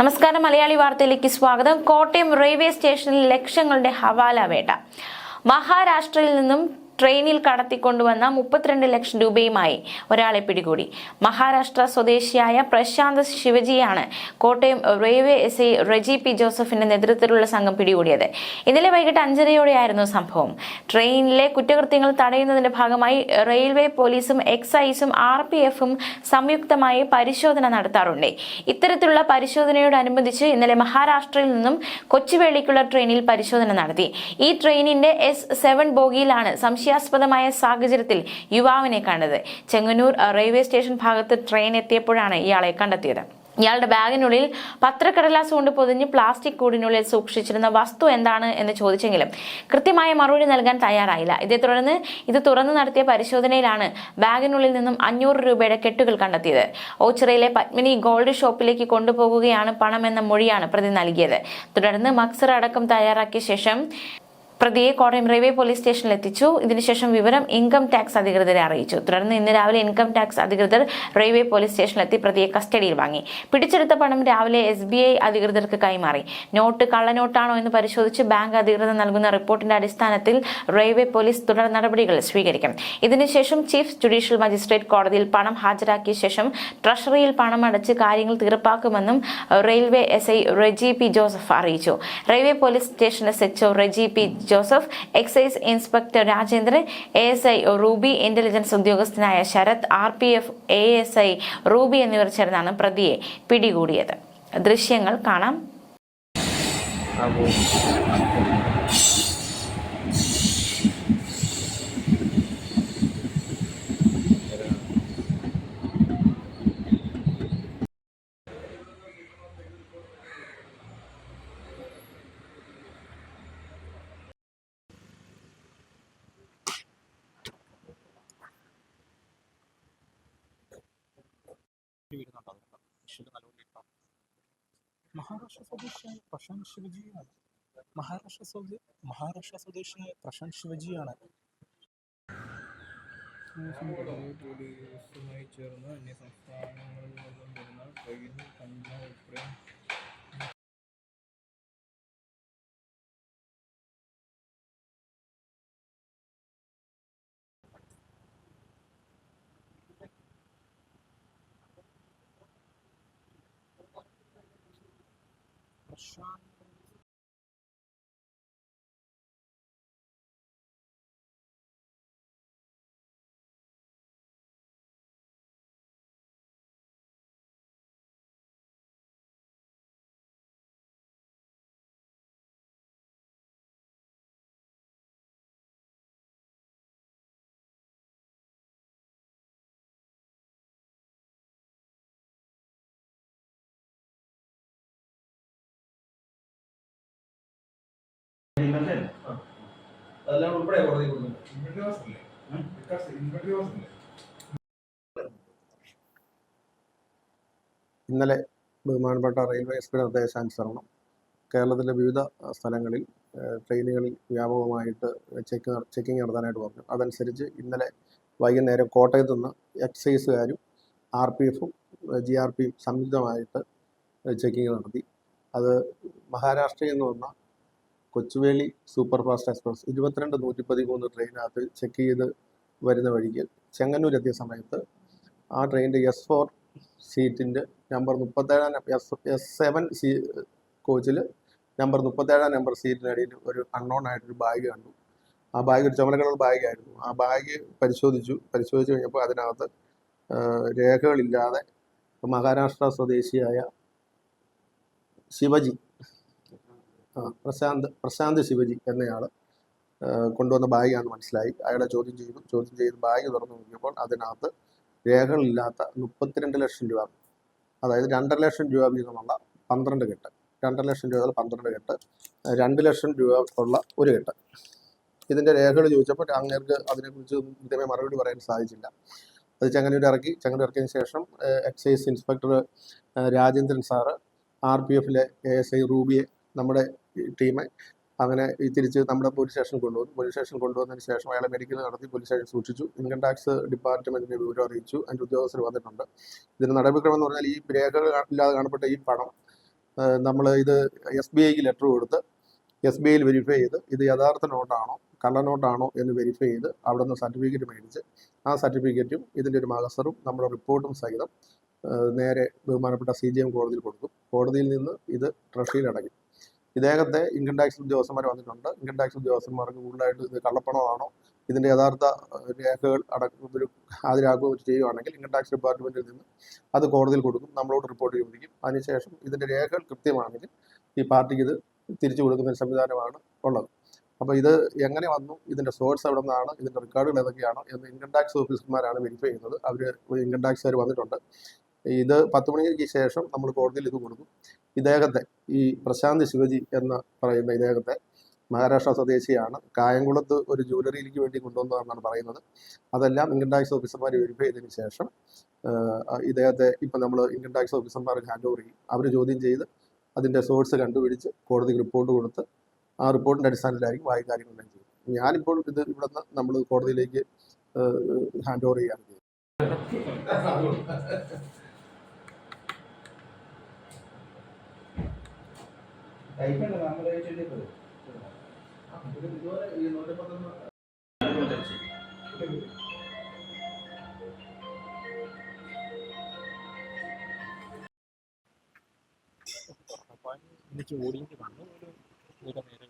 നമസ്കാരം. മലയാളി വാർത്തയിലേക്ക് സ്വാഗതം. കോട്ടയം റെയിൽവേ സ്റ്റേഷനിൽ ലക്ഷങ്ങളുടെ ഹവാല വേട്ട. മഹാരാഷ്ട്രയിൽ നിന്നും ട്രെയിനിൽ കടത്തിക്കൊണ്ടുവന്ന മുപ്പത്തിരണ്ട് ലക്ഷം രൂപയുമായി ഒരാളെ പിടികൂടി. മഹാരാഷ്ട്ര സ്വദേശിയായ Prashant ശിവജിയാണ് Kottayam railway S I Reji P ജോസഫിന്റെ നേതൃത്വത്തിലുള്ള സംഘം പിടികൂടിയത്. ഇന്നലെ വൈകിട്ട് അഞ്ചരയോടെയായിരുന്നു സംഭവം. ട്രെയിനിലെ കുറ്റകൃത്യങ്ങൾ തടയുന്നതിന്റെ ഭാഗമായി റെയിൽവേ പോലീസും എക്സൈസും ആർ പി എഫും സംയുക്തമായി പരിശോധന നടത്താറുണ്ട്. ഇത്തരത്തിലുള്ള പരിശോധനയോടനുബന്ധിച്ച് ഇന്നലെ മഹാരാഷ്ട്രയിൽ നിന്നും കൊച്ചുവേളിക്കുള്ള ട്രെയിനിൽ പരിശോധന നടത്തി. ഈ ട്രെയിനിന്റെ എസ് സെവൻ ബോഗിയിലാണ് സംശയാസ്പദമായ സാഹചര്യത്തിൽ യുവാവിനെ കണ്ടത്. ചെങ്ങന്നൂർ റെയിൽവേ സ്റ്റേഷൻ ഭാഗത്ത് ട്രെയിൻ എത്തിയപ്പോഴാണ് ഇയാളെ കണ്ടെത്തിയത്. ഇയാളുടെ ബാഗിനുള്ളിൽ പത്രക്കടലാസ് കൊണ്ട് പൊതിഞ്ഞ് പ്ലാസ്റ്റിക് കൂടിനുള്ളിൽ സൂക്ഷിച്ചിരുന്ന വസ്തു എന്താണ് എന്ന് ചോദിച്ചെങ്കിലും കൃത്യമായ മറുപടി നൽകാൻ തയ്യാറായില്ല. ഇതേ തുടർന്ന് ഇത് തുറന്നു നടത്തിയ പരിശോധനയിലാണ് ബാഗിനുള്ളിൽ നിന്നും അഞ്ഞൂറ് രൂപയുടെ കെട്ടുകൾ കണ്ടെത്തിയത്. ഓച്ചിറയിലെ പത്മിനി ഗോൾഡ് ഷോപ്പിലേക്ക് കൊണ്ടുപോകുകയാണ് പണം എന്ന മൊഴിയാണ് പ്രതി നൽകിയത്. തുടർന്ന് മക്സർ അടക്കം തയ്യാറാക്കിയ ശേഷം പ്രതിയെ കോട്ടയം റെയിൽവേ പോലീസ് സ്റ്റേഷനിൽ എത്തിച്ചു. ഇതിനുശേഷം വിവരം ഇൻകം ടാക്സ് അധികൃതരെ അറിയിച്ചു. തുടർന്ന് ഇന്ന് രാവിലെ ഇൻകം ടാക്സ് അധികൃതർ റെയിൽവേ പോലീസ് സ്റ്റേഷനിലെത്തി പ്രതിയെ കസ്റ്റഡിയിൽ വാങ്ങി. പിടിച്ചെടുത്ത പണം രാവിലെ എസ് ബി ഐ അധികൃതർക്ക് കൈമാറി. നോട്ട് കള്ളനോട്ടാണോ എന്ന് പരിശോധിച്ച് ബാങ്ക് അധികൃതർ നൽകുന്ന റിപ്പോർട്ടിന്റെ അടിസ്ഥാനത്തിൽ റെയിൽവേ പോലീസ് തുടർ നടപടികൾ സ്വീകരിക്കും. ഇതിനുശേഷം ചീഫ് ജുഡീഷ്യൽ മജിസ്ട്രേറ്റ് കോടതിയിൽ പണം ഹാജരാക്കിയ ശേഷം ട്രഷറിയിൽ പണം അടച്ച് കാര്യങ്ങൾ തീർപ്പാക്കുമെന്നും railway S I Reji P Joseph അറിയിച്ചു. Railway police station S H O Reji P Joseph excise inspector Rajendran A S I Ruby intelligence ഉദ്യോഗസ്ഥനായ Sharath R P F A S I Ruby എന്നിവർ ചേർന്നാണ് പ്രതിയെ പിടികൂടിയത്. ദൃശ്യങ്ങൾ കാണാം. വീഴുന്നുണ്ടോ അതുകൊണ്ട് visual നല്ലപോലെ ഇട്ടോ മഹാരാഷ്ട്ര സ്വദേശിയായ പ്രശാന്ത് ശിവജിയാണ്. മഹാരാഷ്ട്ര സ്വദേ മഹാരാഷ്ട്ര സ്വദേശിയായ പ്രശാന്ത് ശിവജിയാണ്. പോലീസുമായി ചേർന്ന് അന്യ സംസ്ഥാനങ്ങളിൽ നിന്നും വരുന്ന ട്രെയിൻ കഞ്ച ഉൾപ്പെടെ അതെല്ലാം ഉൾപ്പെടെ കോടതി കൊടുക്കുന്നത് ഇന്നലെ ബഹുമാനപ്പെട്ട റെയിൽവേ എസ് പി നിർദ്ദേശാനുസരണം കേരളത്തിലെ വിവിധ സ്ഥലങ്ങളിൽ ട്രെയിനുകളിൽ വ്യാപകമായിട്ട് ചെക്ക് ചെക്കിങ് നടത്താനായിട്ട് പറഞ്ഞു. അതനുസരിച്ച് ഇന്നലെ വൈകുന്നേരം കോട്ടയത്ത് നിന്ന് എക്സൈസുകാരും ആർ പി എഫും ജി ആർ പിയും സംയുക്തമായിട്ട് ചെക്കിങ് നടത്തി. അത് മഹാരാഷ്ട്രയിൽ നിന്ന് വന്ന കൊച്ചുവേളി സൂപ്പർ ഫാസ്റ്റ് എക്സ്പ്രസ് ഇരുപത്തിരണ്ട് നൂറ്റി പതിമൂന്ന് ട്രെയിനകത്ത് ചെക്ക് ചെയ്ത് വരുന്ന വഴിക്ക് ചെങ്ങന്നൂർ എത്തിയ സമയത്ത് ആ ട്രെയിനിന്റെ എസ് ഫോർ സീറ്റിന്റെ നമ്പർ മുപ്പത്തേഴാം എസ് എസ് സെവൻ സീ കോച്ചിൽ നമ്പർ മുപ്പത്തേഴാം നമ്പർ സീറ്റിനടിയിൽ ഒരു അൺനോൺ ആയിട്ടൊരു ബാഗ് കണ്ടു. ആ ബാഗ് ഒരു ചുമല കളർ ബാഗായിരുന്നു ആ ബാഗ് പരിശോധിച്ചു. പരിശോധിച്ച് കഴിഞ്ഞപ്പോൾ അതിനകത്ത് രേഖകളില്ലാതെ മഹാരാഷ്ട്ര സ്വദേശിയായ ശിവജി പ്രശാന്ത് പ്രശാന്ത് ശിവജി എന്നയാൾ കൊണ്ടുവന്ന ബാഗാണ് മനസ്സിലായി. അയാളെ ചോദ്യം ചെയ്തു ചോദ്യം ചെയ്ത് ബാഗ് തുറന്നു നോക്കിയപ്പോൾ അതിനകത്ത് രേഖകളില്ലാത്ത മുപ്പത്തിരണ്ട് ലക്ഷം രൂപ അതായത് രണ്ടര ലക്ഷം രൂപ വീതമുള്ള പന്ത്രണ്ട് കെട്ട് രണ്ടര ലക്ഷം രൂപ പന്ത്രണ്ട് കെട്ട് രണ്ട് ലക്ഷം രൂപ ഉള്ള ഒരു കെട്ട്. ഇതിന്റെ രേഖകൾ ചോദിച്ചപ്പോൾ അങ്ങേർക്ക് അതിനെക്കുറിച്ച് ഇതേ മറുപടി പറയാൻ സാധിച്ചില്ല. അത് ചെങ്ങന്നൂർ ഇറക്കി. ചെങ്ങന്നൂർ ഇറക്കിയതിന് ശേഷം excise inspector Rajendran sir R P എഫിലെ എ എസ് ഐ റൂബിയെ നമ്മുടെ ടീമെ. അങ്ങനെ ഈ തിരിച്ച് നമ്മുടെ പോലീസ് സ്റ്റേഷനിൽ കൊണ്ടുവന്നു. പോലീസ് സ്റ്റേഷനിൽ കൊണ്ടുവന്നതിന് ശേഷം അയാളെ മെഡിക്കൽ നടത്തി പോലീസ് സ്റ്റേഷൻ സൂക്ഷിച്ചു. ഇൻകം ടാക്സ് ഡിപ്പാർട്ട്മെന്റിനെ വിവരം അറിയിച്ചു. അതിന്റെ ഉദ്യോഗസ്ഥർ വന്നിട്ടുണ്ട്. ഇതിന് നടപടിക്രമം എന്ന് പറഞ്ഞാൽ ഈ രേഖകൾ ഇല്ലാതെ കാണപ്പെട്ട ഈ പണം നമ്മൾ ഇത് എസ് ബി ഐക്ക് ലെറ്റർ കൊടുത്ത് എസ് ബി ഐയിൽ വെരിഫൈ ചെയ്ത് ഇത് യഥാർത്ഥ നോട്ടാണോ കള്ള നോട്ടാണോ എന്ന് വെരിഫൈ ചെയ്ത് അവിടെ നിന്ന് സർട്ടിഫിക്കറ്റ് മേടിച്ച് ആ സർട്ടിഫിക്കറ്റും ഇതിന്റെ ഒരു മകസറും നമ്മുടെ റിപ്പോർട്ടും സഹിതം നേരെ ബഹുമാനപ്പെട്ട സി ജി എം കോടതിയിൽ കൊടുക്കും കോടതിയിൽ നിന്ന് ഇത് ട്രഷറിയിൽ അടയ്ക്കും ഇദ്ദേഹത്തെ ഇൻകം ടാക്സ് ഉദ്യോഗസ്ഥന്മാർ വന്നിട്ടുണ്ട്. ഇൻകം ടാക്സ് ഉദ്യോഗസ്ഥന്മാർക്ക് കൂടുതലായിട്ട് ഇത് കള്ളപ്പണമാണോ? ഇതിന്റെ യഥാർത്ഥ രേഖകൾ അടക്കം ഒരു ഹാജരാക്കുകയോ ചെയ്യുകയാണെങ്കിൽ ഇൻകം ടാക്സ് ഡിപ്പാർട്ട്മെന്റിൽ നിന്ന് അത് കോടതിയിൽ കൊടുക്കും. നമ്മളോട് റിപ്പോർട്ട് ചോദിക്കും. അതിനുശേഷം ഇതിന്റെ രേഖകൾ കൃത്യമാണെങ്കിൽ ഈ പാർട്ടിക്ക് ഇത് തിരിച്ചു കൊടുക്കുന്ന ഒരു സംവിധാനമാണ് ഉള്ളത്. അപ്പോൾ ഇത് എങ്ങനെ വന്നു? ഇതിന്റെ സോഴ്സ് എവിടെ നിന്നാണ് ഇതിന്റെ റെക്കോർഡുകൾ ഏതൊക്കെയാണ്? എന്ന് ഇൻകം ടാക്സ് ഓഫീസർമാരാണ് വെരിഫൈ ചെയ്യുന്നത്. അവർ ഇൻകം ടാക്സുകാർ വന്നിട്ടുണ്ട്. ഇത് പത്ത് മണിക്ക് ശേഷം നമ്മൾ കോടതിയിൽ ഇത് കൊടുക്കും. ഇദ്ദേഹത്തെ ഈ പ്രശാന്ത് ശിവജി എന്ന് പറയുന്ന ഇദ്ദേഹത്തെ മഹാരാഷ്ട്ര സ്വദേശിയാണ്. കായംകുളത്ത് ഒരു ജ്വല്ലറിയിലേക്ക് വേണ്ടി കൊണ്ടുവന്നതാണെന്നാണ് പറയുന്നത്. അതെല്ലാം ഇൻകം ടാക്സ് ഓഫീസർമാർ വെരിഫൈ ചെയ്തതിന് ശേഷം ഇദ്ദേഹത്തെ ഇപ്പം നമ്മൾ ഇൻകം ടാക്സ് ഓഫീസർമാർക്ക് ഹാൻഡ് ഓവർ ചെയ്യും. അവർ ചോദ്യം ചെയ്ത് അതിന്റെ സോഴ്സ് കണ്ടുപിടിച്ച് കോടതിക്ക് റിപ്പോർട്ട് കൊടുത്ത് ആ റിപ്പോർട്ടിന്റെ അടിസ്ഥാനത്തിലായിരിക്കും വായി കാര്യങ്ങളെല്ലാം ചെയ്യും ഞാനിപ്പോൾ ഇത് ഇവിടെ നിന്ന് നമ്മൾ കോടതിയിലേക്ക് ഹാൻഡ് ഓവർ ചെയ്യാണ് ടൈപ്പല്ല ഓടിയിട്ട് വന്നു. ഒരു